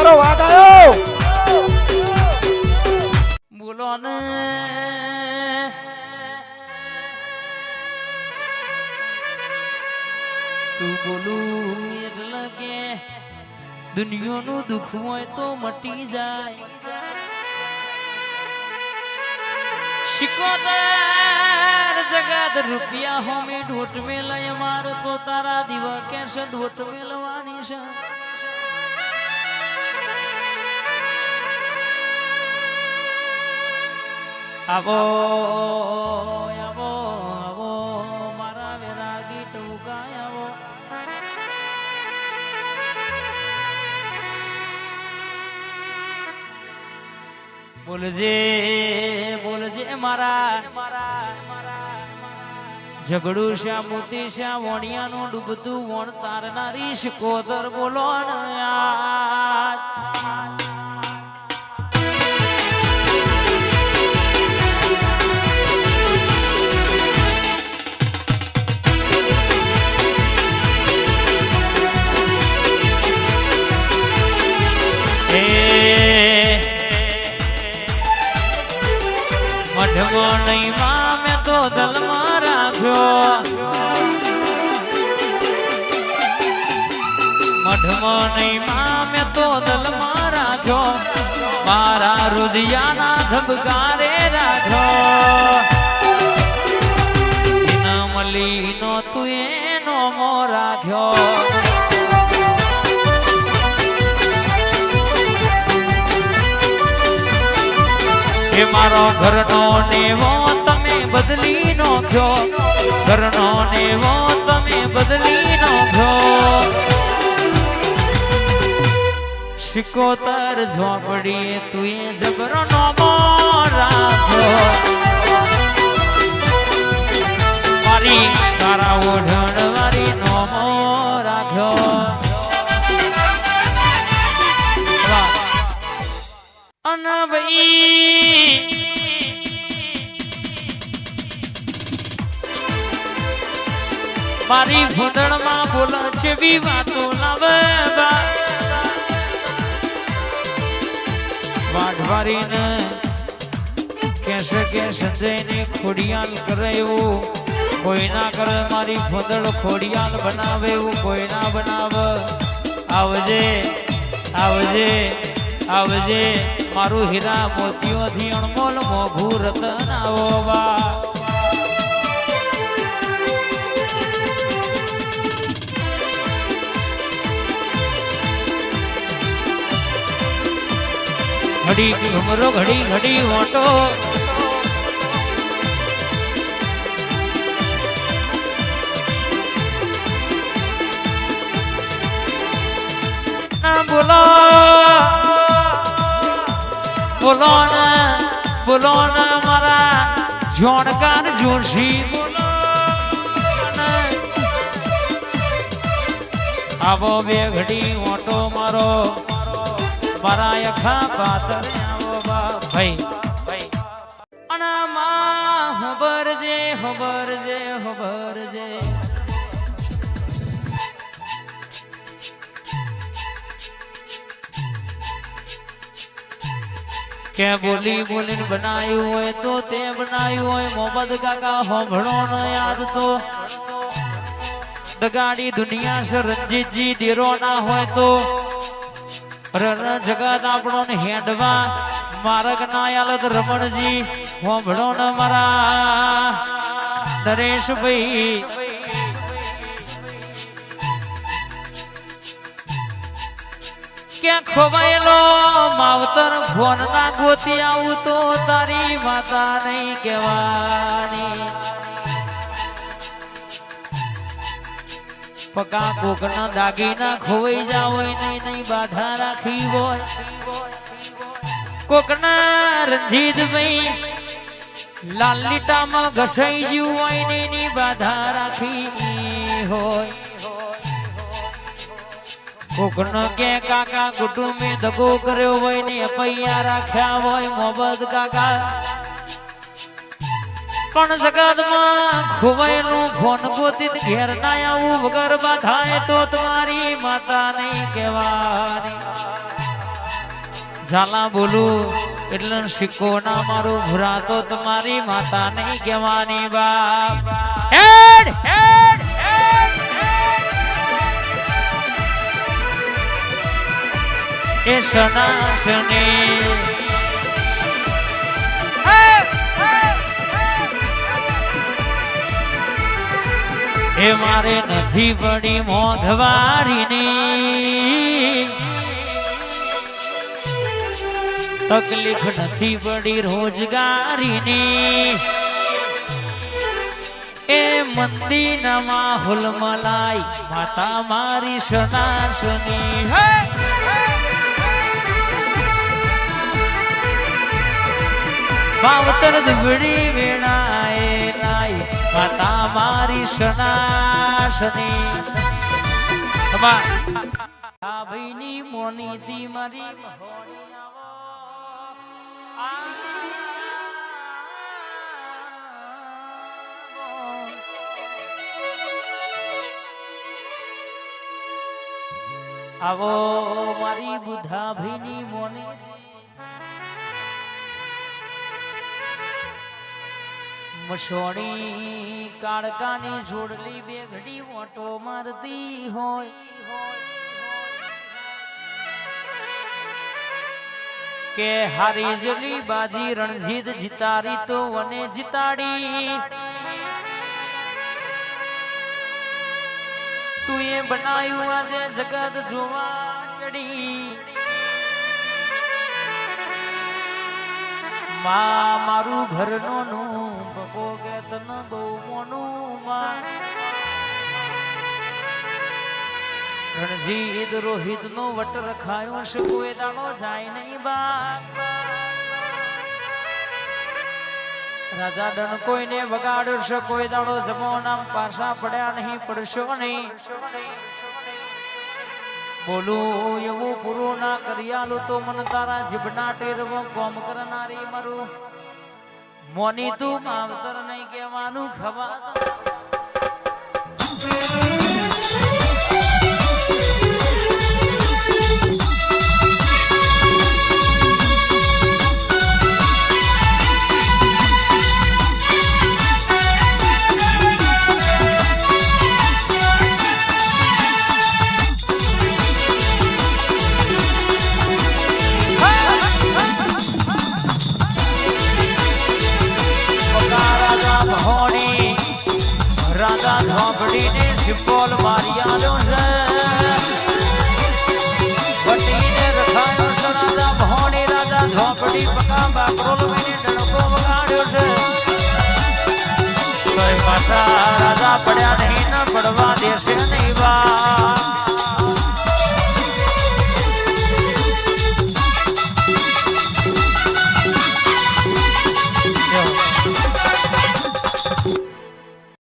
મારો વાઘ આવ્યો. બોલો ને. તું બોલું, એટલે દુનિયાનું દુઃખ હોય તો મટી જાય. શિકોતર જગત રૂપિયા હોમે ઢોટ મેલ મારો, તો તારા દીવા કેસે દોટ મેલવાની છે. આવો આવો આવો, મારા વેરાગી ટૂંકા આવો. બોલજે બોલજે મારા, ઝઘડું શ્યા મોતી શ્યા વણિયાનું ડૂબતું વણ તારનારી શિકોતર બોલો મઢમાં નહીં માં મેં તો દલમાં રાખ્યો મારા રુદિયાના ધબકારે રાખ્યો મલીનો તું એનો મો રાખ્યો મારો ઘરનો નેવો બદલી નોખ્યો ઘરનો નેવો તમે બદલી નોખ્યો શિકોતર ઝોપડી તું એ જબરો નો રાખ્યો મારી તારા ઓઢણ વાળી નોમો રાખ્યો વાહ. મારી ભૂંદણમાં બોલ છે બી. વાતો વાઢવારીને કેસે કે સંજયને ખોડિયાલ કરે એવું કોઈ ના કરે મારી ભૂંદણ ખોડિયાલ બનાવે એવું કોઈ ના બનાવ. આવજે આવજે આવજે. મારું હીરા મોતીઓથી અણમોલ મોઘું રતન આવો બા. ઘડી ઘમરો, ઘડી ઘડી મોટો બોલો. બોલો ને બોલો ને મારા જોણકાર જોશી. બોલો. આવો બે ઘડી મોટો મારો. મારા યખા પાતરે આવો બા ભાઈ. ભાઈ અને માં હબર જે હબર જે હબર જે કે બોલી બોલીને બનાવ્યું હોય તો તે બનાવ્યું હોય. મોહમ્મદ કાકા હોંભળો ન યાદ તો. દગાડી દુનિયા છે રંજીતજી ડેરો ના હોય તો. રર જગત આપણો ને હેડવા. માર્ગ ના રમણજી, હોંભળો ન મારા. નરેશભાઈ. ક્યાં ખોવાયેલો માવતર ફોન ના ગોતી આવું તો તારી માતા નહીં કહેવાની. પકા કોકના દાગીના ખોવાઈ જા હોય નહીં નહીં બાધા રાખી હોય. કોકના રંજીતભાઈ લાલ લીટામાં ઘસાઈ ગયું હોય ને એની બાધા રાખી હોય. કોકનો કે કાકા કુટુંબે દગો કર્યો હોય ને પૈયા રાખ્યા હોય મોબત કાકા. પણ જગતમાં ખોવાયેલું ફોન પોતી ઘેર ના આવું, વગર બાધાય તો તમારી માતા નહીં કહેવાની ઝાલા બોલું, એટલે સિક્કો ના મારું ભૂરાતો તમારી માતા નહીં કહેવાની બાપ હેડ હેડ. એ સનાસની એ મારે નથી પડી મોંઘવારીની. તકલીફ નથી પડી રોજગારીની. એ મંદિરના માહોલ મલાઈ માતા મારી સનાશની. હે! વેણાએ નાઈ માતા મારી સનાસની ભાઈની મોની દી મારી આવો. મારી બુધા ભીની મોની મસોણી કાળકાની જોડલી બે ઘડી ઓટો મારતી હોય. કે હારી જલી બાજી રણજીત જીતારી તો વને જીતાડી. તું એ બનાવ્યું આજે જગત જોવા ચડી. માં મારું ઘરનું બકો કે તન બહુ મોનું માં. રણજીત રોહિત નો વટ રખાયો છે, કોઈ દાડો જાય નહીં બા રાજા ડણ કોઈને વગાડ્યો છે, કોઈ દાડો જમો નામ પાછા પડ્યા નહીં, પડશો નહીં. બોલું, એવું પૂરું ના કરિયાલો તો મન તારા જીભના ટેરવો કોમ કરનારી મારું. મોની તું માવતર નહીં કહેવાનું ખબર ઝોપડીને સિમ્પોલ મારિયાનો છે વટીને રખાયો છે રાજા પડ્યા નહીં ન પડવા દેશે નહીં બા